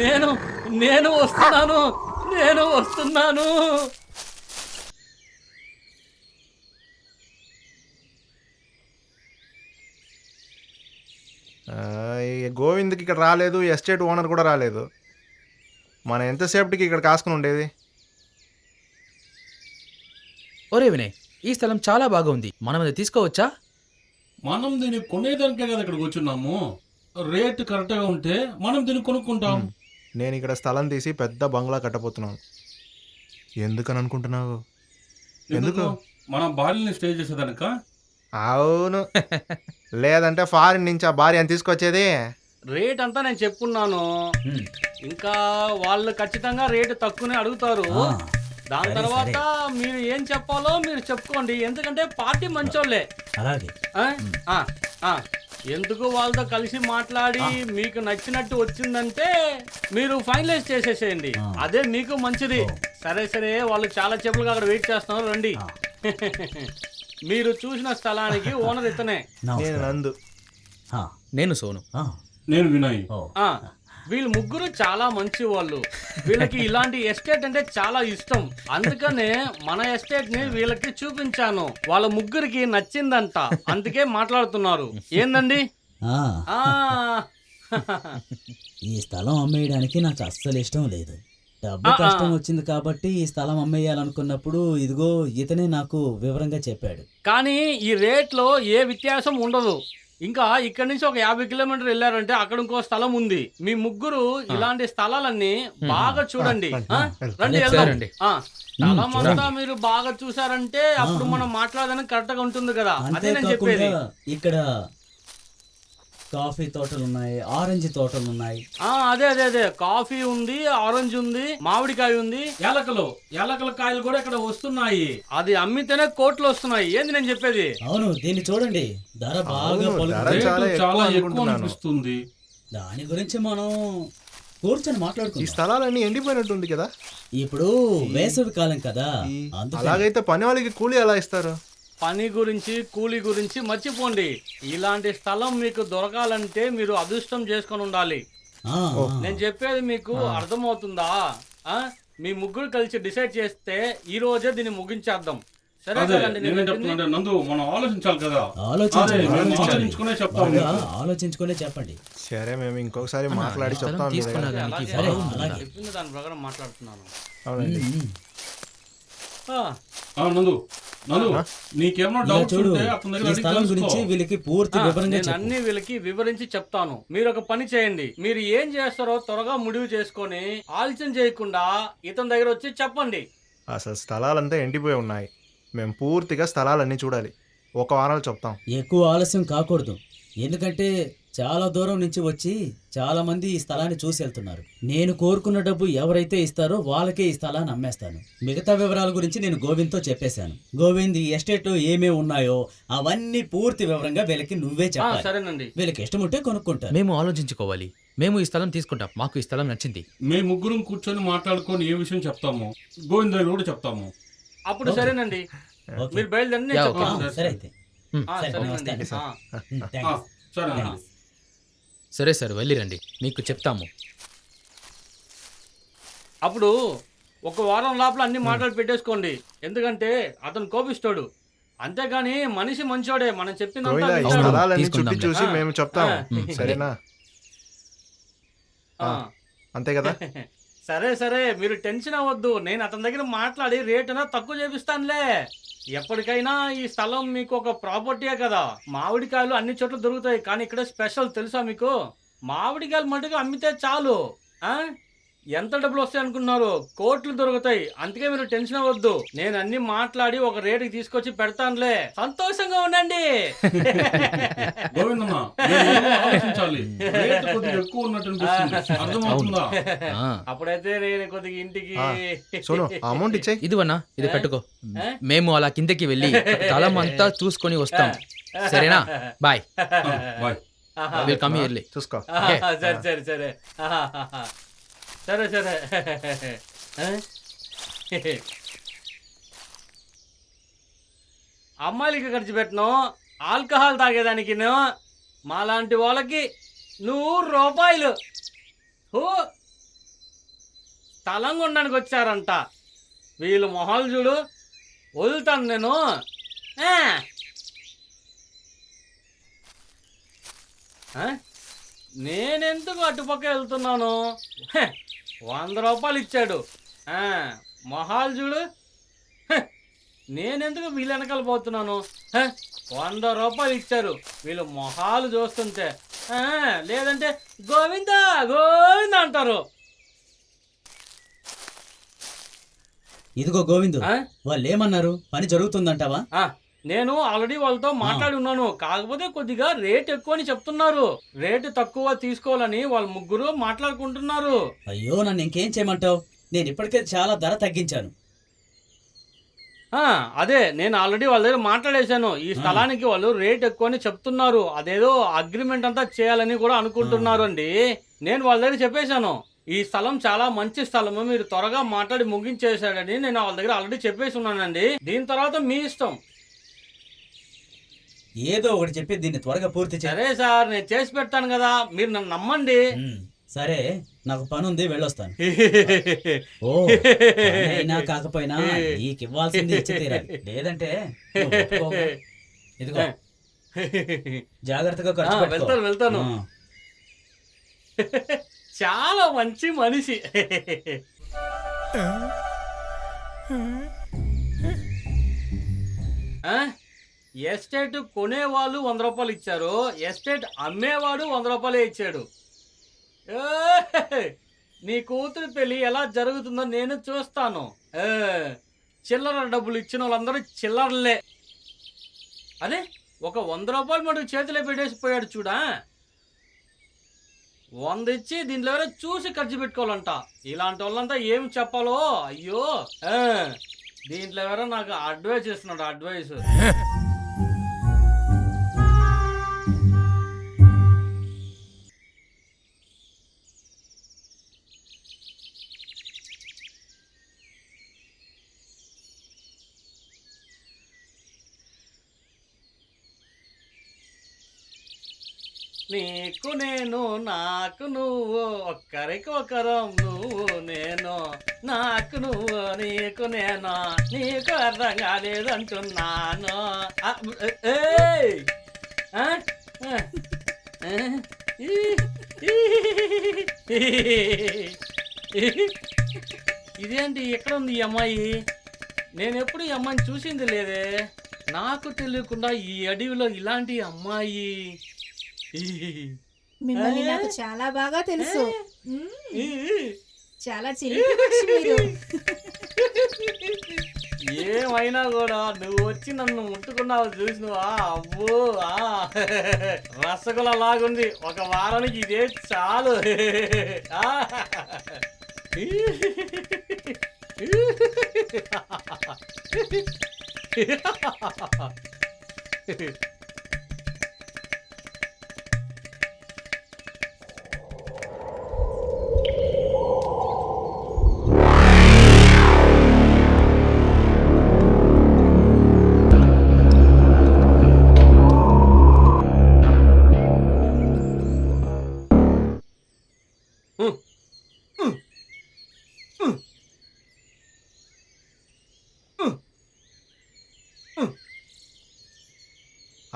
నేను నేను వస్తున్నాను. నేను వస్తున్నాను. గోవింద్కి ఇక్కడ రాలేదు ఎస్టేట్ ఓనర్ కూడా రాలేదు. మనం ఎంతసేపటికి ఇక్కడ కాసుకుని ఉండేది? ఒరే వినయ్ ఈ స్థలం చాలా బాగుంది. మనం అది తీసుకోవచ్చా? మనం దీన్ని కొనేదానికే కదా ఇక్కడికి వచ్చున్నాము రేట్ కరెక్ట్గా ఉంటే మనం దీన్ని కొనుక్కుంటాం. నేను ఇక్కడ స్థలం తీసి పెద్ద బంగ్లా కట్టబోతున్నాను. ఎందుకని అనుకుంటున్నావు? ఎందుకు? మన భార్యని స్టే చేసేదానిక? అవును. లేదంటే ఫారిన్ నుంచి ఆ భార్యను తీసుకొచ్చేది? రేట్ అంతా నేను చెప్పున్నాను. హ్మ్. ఇంకా వాళ్ళు ఖచ్చితంగా రేటు తక్కువనే అడుగుతారు. దాని తర్వాత మీరు ఏం చెప్పాలో మీరు చెప్పుకోండి. ఎందుకంటే పార్టీ మంచోళ్ళే. అలాగే. ఆ? ఆ, ఆ. ఎందుకు వాళ్ళతో కలిసి మాట్లాడి మీకు నచ్చినట్టు వచ్చిందంటే మీరు ఫైనలైజ్ చేసేసేయండి. అదే మీకు మంచిది. సరే సరే. వాళ్ళు చాలా చెప్పులుగా అక్కడ వెయిట్ చేస్తున్నారు. రండి. మీరు చూసిన స్థలానికి ఓనర్ ఇతనే. నేను. నందు. ఆ, నేను సోను. ఆ, నేను వినయ్. వీళ్ళు ముగ్గురు చాలా మంచి వాళ్ళు వీళ్ళకి ఇలాంటి ఎస్టేట్ అంటే చాలా ఇష్టం. అందుకనే మన ఎస్టేట్ని వీళ్ళకి చూపించాను. వాళ్ళ ముగ్గురికి నచ్చిందంట. అందుకే మాట్లాడుతున్నారు. ఏందండి? ఆ, ఈ స్థలం అమ్మేయడానికి నాకు అస్సలు ఇష్టం లేదు. డబ్బు. కష్టం వచ్చింది కాబట్టి ఈ స్థలం అమ్మేయాలనుకున్నప్పుడు ఇదిగో ఇతనే నాకు వివరంగా చెప్పాడు. కానీ ఈ రేట్లో ఏ వ్యత్యాసం ఉండదు. ఇంకా ఇక్కడి నుంచి ఒక యాభై కిలోమీటర్ వెళ్ళారంటే అక్కడ ఇంకో స్థలం ఉంది. మీ ముగ్గురు ఇలాంటి స్థలాలన్నీ బాగా చూడండి? రండి వెళ్దాం. స్థలం అంతా మీరు బాగా చూసారంటే అప్పుడు మనం మాట్లాడడానికి కరెక్ట్గా ఉంటుంది కదా. అదే నేను చెప్పేది. ఇక్కడ కాఫీ తోటలు ఉన్నాయి ఆరెంజ్ తోటలు ఉన్నాయి ఆ అదే అదే అదే. కాఫీ ఉంది ఆరెంజ్ ఉంది మామిడికాయ ఉంది. ఏలకలు ఏలకల కాయలు కూడా ఇక్కడ వస్తున్నాయి. అది అమ్మితేనే కోట్లు వస్తున్నాయి. ఏంది నేను చెప్పేది? అవును దీన్ని చూడండి. ధర బాగా అవును, పలుకుతుంది. ధర రేటు చాలా ఎక్కువ చాలా ఎక్కువ అనుకుంటున్నాను. అనిపిస్తుంది. దాని గురించి మనం కూర్చొని ఈ మాట్లాడుకుందాం స్థలాలన్నీ ఎండిపోయినట్టుంది కదా. ఇప్పుడు వేసవి కాలం కదా. ఈ- అందుకని. అలాగైతే పని వాళ్ళకి కూలీ ఎలా ఇస్తారు? పని గురించి కూలి గురించి మర్చిపోండి. ఇలాంటి స్థలం మీకు దొరకాలంటే మీరు అదృష్టం చేసుకొని ఉండాలి. నేను చెప్పేది మీకు అర్థమవుతుందా? ఆ? మీ ముగ్గురు కలిసి డిసైడ్ చేస్తే ఈ రోజే దీన్ని ముగించేద్దాం. నందు మనం ఆలోచించాలి కదా. ఆలోచించుకునే చెప్తాం. ఆలోచించుకునే చెప్పండి. సరే మేము ఇంకొకసారి మాట్లాడి చెప్తాం. చెప్పింది దాని ప్రకారం మాట్లాడుతున్నాను. నందు గురించి. వీళ్ళకి పూర్తి వివరంగా అన్ని వీళ్ళకి వివరించి చెప్తాను. మీరు ఒక పని చేయండి. మీరు ఏం చేస్తారో త్వరగా ముడివి చేసుకొని ఆలోచన చేయకుండా ఇతని దగ్గర వచ్చి చెప్పండి. అసలు స్థలాలంతా ఎండిపోయి ఉన్నాయి. మేము పూర్తిగా స్థలాలన్నీ చూడాలి. ఒక వారాలు చెప్తాం. ఎక్కువ ఆలస్యం కాకూడదు. ఎందుకంటే చాలా దూరం నుంచి వచ్చి చాలా మంది ఈ స్థలాన్ని చూసి వెళ్తున్నారు. నేను కోరుకున్న డబ్బు ఎవరైతే ఇస్తారో వాళ్ళకే ఈ స్థలాన్ని అమ్మేస్తాను. మిగతా వివరాల గురించి నేను గోవింద్తో చెప్పేశాను. గోవింద్ ఈ ఎస్టేట్ ఏమేమి ఉన్నాయో అవన్నీ పూర్తి వివరంగా వీళ్ళకి నువ్వే ఆ, చెప్పాలి. సరేనండి. వీళ్ళకి ఇష్టం ఉంటే కొనుక్కుంటారు. మేము ఆలోచించుకోవాలి. మేము ఈ స్థలం తీసుకుంటాం. మాకు ఈ స్థలం నచ్చింది. మేము ముగ్గురం కూర్చొని మాట్లాడుకొని ఏ విషయం చెప్తాము? గోవింద కూడా చెప్తాము. అప్పుడు. సరేనండి. మీరు బయలుదేరండి నేను యా, ఆ, ఓకే. చెప్తాను. సరే అయితే. ఆ, సరే, నమస్తే. ఆ. సరే. సరే సార్ వెళ్ళిరండి మీకు చెప్తాము అప్పుడు ఒక వారం లోపల అన్ని మాటలు పెట్టేసుకోండి ఎందుకంటే అతను కోపిస్తాడు అంతేగాని మనిషి మంచోడే మనం. చుట్టి చూసి. మేము చెప్తాం ఆ. ఉమ్, సరే. సరేనా ఆ. అంతే కదా సరే సరే మీరు టెన్షన్ అవ్వద్దు. నేను అతని దగ్గర మాట్లాడి రేట్ అయినా తక్కువ చేపిస్తానులే. ఎప్పటికైనా ఈ స్థలం మీకు ఒక ప్రాపర్టీయే కదా. మామిడికాయలు అన్ని చోట్ల దొరుకుతాయి. కానీ ఇక్కడ స్పెషల్ తెలుసా మీకు? మామిడికాయలు మటుకు అమ్మితే చాలు. ఎంత డబ్బులు వస్తాయి అనుకున్నారు? కోట్లు దొరుకుతాయి. అందుకే మీరు టెన్షన్ అవ్వద్దు. నేను అన్ని మాట్లాడి ఒక రేటుకి తీసుకొచ్చి పెడతానులే. సంతోషంగా ఉండండి. గోవిందమ్మ ఎక్కువ అర్థమవుతుందా? అప్పుడైతే నేను కొద్దిగా ఇంటికి సోను అమౌంట్ ఇచ్చేయి. ఇదివన్నా ఇది పెట్టుకో? మేము అలా కిందకి వెళ్ళి స్థలం అంతా చూసుకొని వస్తాం. సరేనా? Bye. Bye. Will come early చూసుకో. సరే సరే సరే. సరే సరే. అమ్మాయిలకి ఖర్చు పెట్టను ఆల్కహాల్ తాగేదానికి మాలాంటి వాళ్ళకి నూరు రూపాయలు. హూ. స్థలం వచ్చారంట. వీళ్ళు మొహాలు చూడు వదులుతాను నేను. నేనెందుకు అటుపక్క వెళ్తున్నాను? వంద రూపాయలు ఇచ్చాడు. మొహాలు చూడు. నేనెందుకు వీళ్ళ వెనకాల పోతున్నాను? వంద రూపాయలు ఇచ్చారు. వీళ్ళు మొహాలు చూస్తుంటే లేదంటే గోవింద గోవింద అంటారు. ఇదిగో గోవిందు? వాళ్ళు ఏమన్నారు పని జరుగుతుందంటావా? నేను ఆల్రెడీ వాళ్ళతో మాట్లాడి ఉన్నాను. కాకపోతే కొద్దిగా రేట్ ఎక్కువ అని చెప్తున్నారు. రేటు తక్కువ తీసుకోవాలని వాళ్ళ ముగ్గురు మాట్లాడుకుంటున్నారు. అయ్యో నన్ను ఇంకేం చేయమంటావు? నేను ఇప్పటికే చాలా ధర తగ్గించాను. ఆ, అదే నేను ఆల్రెడీ వాళ్ళ దగ్గర మాట్లాడేశాను. ఈ స్థలానికి వాళ్ళు రేట్ ఎక్కువ అని చెప్తున్నారు. అదేదో అగ్రిమెంట్ అంతా చేయాలని కూడా అనుకుంటున్నారు అండి నేను వాళ్ళ దగ్గర చెప్పేశాను. ఈ స్థలం చాలా మంచి స్థలము. మీరు త్వరగా మాట్లాడి ముగించేశాడని నేను వాళ్ళ దగ్గర ఆల్రెడీ చెప్పేసి ఉన్నానండి. దీని తర్వాత మీ ఇష్టం. ఏదో ఒకటి చెప్పి దీన్ని త్వరగా పూర్తి సరే సార్ నేను చేసి పెడతాను కదా మీరు నన్ను నమ్మండి సరే నాకు పని ఉంది వెళ్ళొస్తాను ఓ అయినా కాకపోయినా నీకు ఇవ్వాల్సింది ఇచ్చి తీరాలి లేదంటే నువ్వు? ఇదిగో జాగ్రత్తగా ఆ, ఖర్చు పెట్టుకో. వెళ్తాను వెళ్తాను ఆ. చాలా మంచి మనిషి ఆ? ఎస్టేట్ కొనేవాళ్ళు వంద రూపాయలు ఇచ్చారు. ఎస్టేట్ అమ్మేవాడు వంద రూపాయలే ఇచ్చాడు. నీ కూతురు పెళ్ళి ఎలా జరుగుతుందో నేను చూస్తాను. చిల్లర డబ్బులు ఇచ్చిన వాళ్ళందరూ చిల్లరలే. అదే ఒక వంద రూపాయలు మటుకు చేతిలో పెట్టేసి పోయాడు చూడా. వంద ఇచ్చి దీంట్లో ఎవరో చూసి ఖర్చు పెట్టుకోవాలంట. ఇలాంటి వాళ్ళంతా ఏం చెప్పాలో? అయ్యో దీంట్లో ఎవరో నాకు అడ్వైస్ ఇస్తున్నాడు అడ్వైస్ నీకు నేను నాకు నువ్వు ఒక్కరికి ఒకరం నువ్వు నేను నాకు నువ్వు నీకు నేను? నీకు అర్థం కాలేదంటున్నాను. ఏయ్! ఇదేంటి ఎక్కడ ఉంది ఈ అమ్మాయి? నేను ఎప్పుడు ఈ అమ్మాయిని చూసింది లేదే? నాకు తెలియకుండా ఈ అడవిలో ఇలాంటి అమ్మాయి మిమ్మల్ని? నాకు చాలా బాగా తెలుసు. చాలా చిలిపి మీరు. ఏమైనా కూడా నువ్వు వచ్చి నన్ను ముట్టుకున్నావు చూసినవా? అబ్బో ఆ. రసగుల్ల లాగుంది. ఒక వారానికి ఇదే చాలు. ఆ.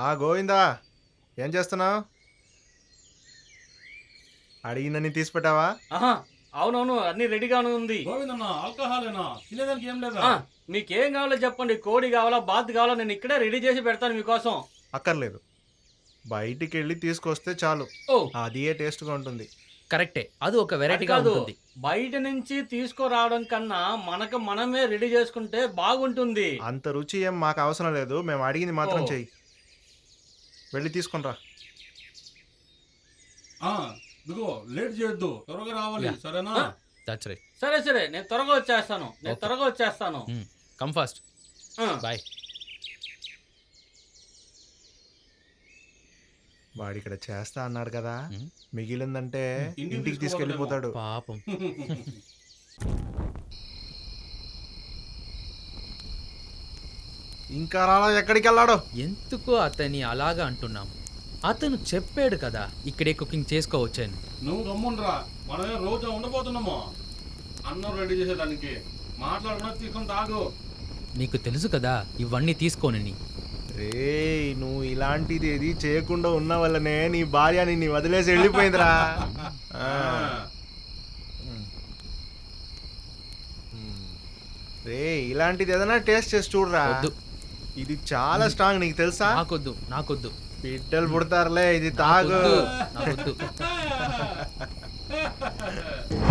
ఆ గోవిందా ఏం చేస్తున్నావు? అడిగిందని తీసి పెట్టావా ఆహా, అవునవును అన్ని రెడీగానే ఉంది. గోవిందన్న ఆల్కహాలేనా? తినేదానికి ఏం లేదా? ఆ, మీకేం కావాలో చెప్పండి కోడి కావాలా బాత్ కావాలా నేను ఇక్కడే రెడీ చేసి పెడతాను మీకోసం. అక్కర్లేదు. బయటికి వెళ్ళి తీసుకొస్తే చాలు. ఓ. అది ఏ టేస్ట్గా ఉంటుంది. కరెక్టే అది ఒక వెరైటీగా అది కాదు. ఉంటుంది. బయట నుంచి తీసుకురావడం కన్నా మనకు మనమే రెడీ చేసుకుంటే బాగుంటుంది. అంత రుచి ఏం మాకు అవసరం లేదు. మేము అడిగింది మాత్రం ఓ. చెయ్యి. వెళ్ళి తీసుకునిరా ఆ, ఇదిగో లేట్ చేయొద్దు. త్వరగా రావాలి. సరేనా. దట్స్ రైట్ సరే సరే నేను త్వరగా వచ్చేస్తాను. నేను. త్వరగా వచ్చేస్తాను. కమ్ ఫాస్ట్ ఆ. బాయ్ వాడు ఇక్కడ చేస్తా అన్నాడు కదా. ఉమ్. మిగిలిందంటే ఇంటికి ఇంటికి తీసుకెళ్ళిపోతాడు. పాపం. ఇంకా రాలా ఎక్కడికి వెళ్ళాడో ఎందుకు అతని అలాగా అంటున్నాం అతను చెప్పాడు కదా ఇక్కడే కుకింగ్ చేసుకోవచ్చని. నువ్వు గమ్ముండ్రా మనమే రోజు ఉండబోతున్నాము. అన్నం రెడీ చేసేదానికి. మాట్లాడకుండా తీసుకొని తాగు. నీకు తెలుసు కదా ఇవన్నీ తీసుకోనని. రే నువ్వు ఇలాంటిది ఏది చేయకుండా ఉన్న వల్లనే నీ భార్య నిన్ను వదిలేసి వెళ్ళిపోయిందిరా. ఆ. రే ఇలాంటిది ఏదైనా టేస్ట్ చేసి చూడరా. వద్దు. ఇది చాలా స్ట్రాంగ్ నీకు తెలుసా? నాకొద్దు నాకొద్దు. బిడ్డలు పుడతారులే ఇది తాగు. నాకొద్దు.